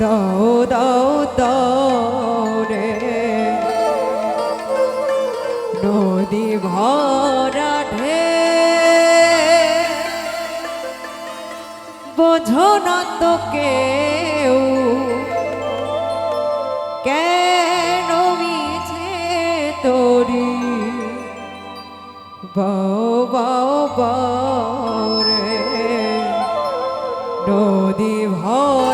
দাও দাও দাও রে। নদী ভরা ঢে বোঝো না তো কেউ কেন মিছে তোরি। বাও বাও বাও রে। নদী ভরা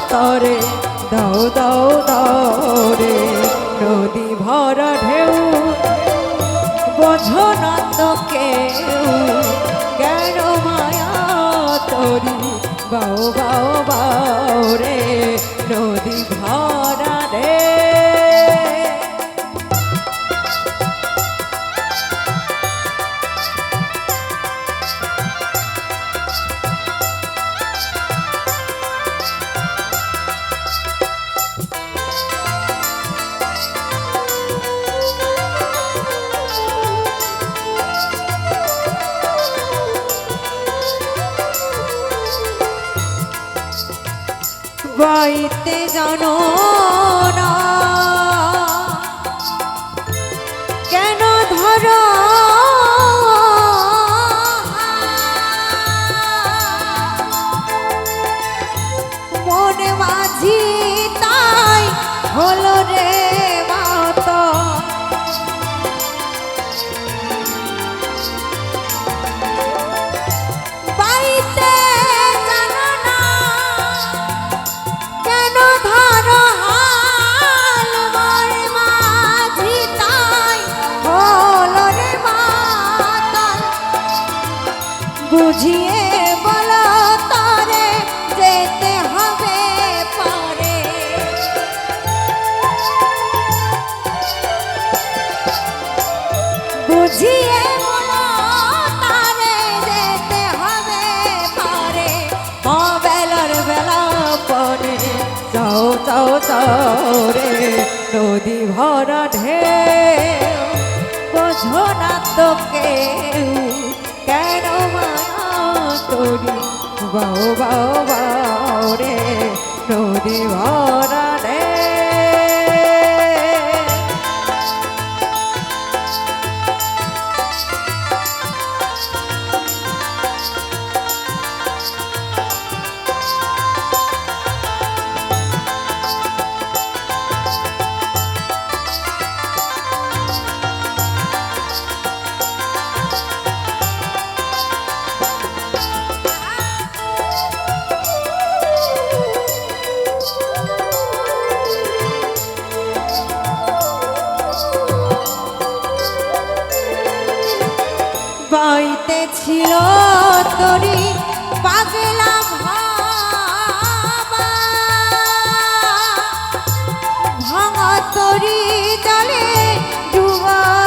তরে দাও দাও দাও রে নদী ভরা ঢেউ। বোঝো না কেউ কেন মায়া তরি বাও বাও বাও রে, নদী ভরা রে বাইতে জানো না। কেন ধর? মনে মাঝি তাই হল রে। বুঝিয়ে বলো তরে, যেতে হবে পরে। বুঝিয়ে বলো তারে, যেতে হবে পরে। ও বেলা পরে চাও চাও চাও রে, নদী ভরা ঢেউ। বোঝো না তো কেন তোরি বাও বাও বাও রে নদী ভরা বাইতে ছিল তরি পাগলা ভাঙা তরি জলে ডুবা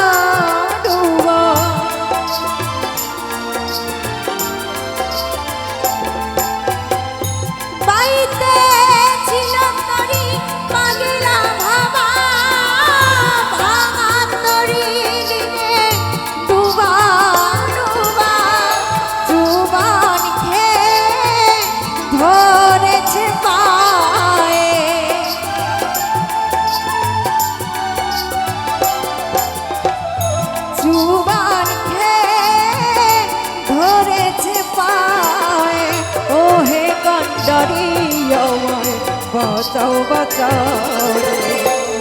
বাঁচাও বাঁচাও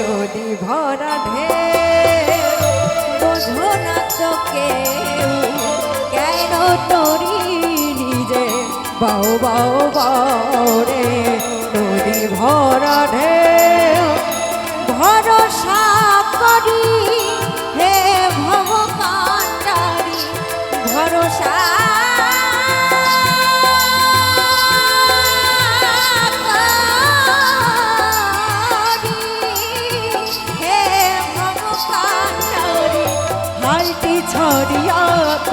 নদী ভরা ঢে বোঝো না তো কেউ কেন তরি নিজে? বাও বাও বাও রে। নদী ভরা ঢেউ ভরসা করি, হে ভরসা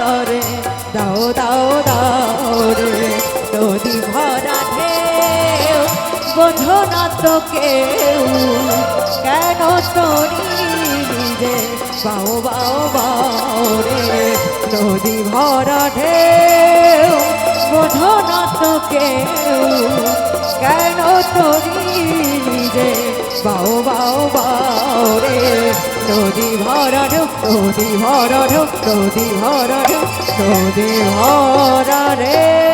তরে, দাও দাও দাও রে। নদী ভরা ঢেউ বোঝো না তো কেউ। কেন তরি নিজে? বাও বাও বাও রে। নদী ভরা ঢেউ বোঝো না তো কেউ। কেন তরি নিজে? বাও বাও বাও নদী ভরা ঢেউ নদী ভরা ঢেউ নদী ভরা ঢেউ নদী ভরা রে।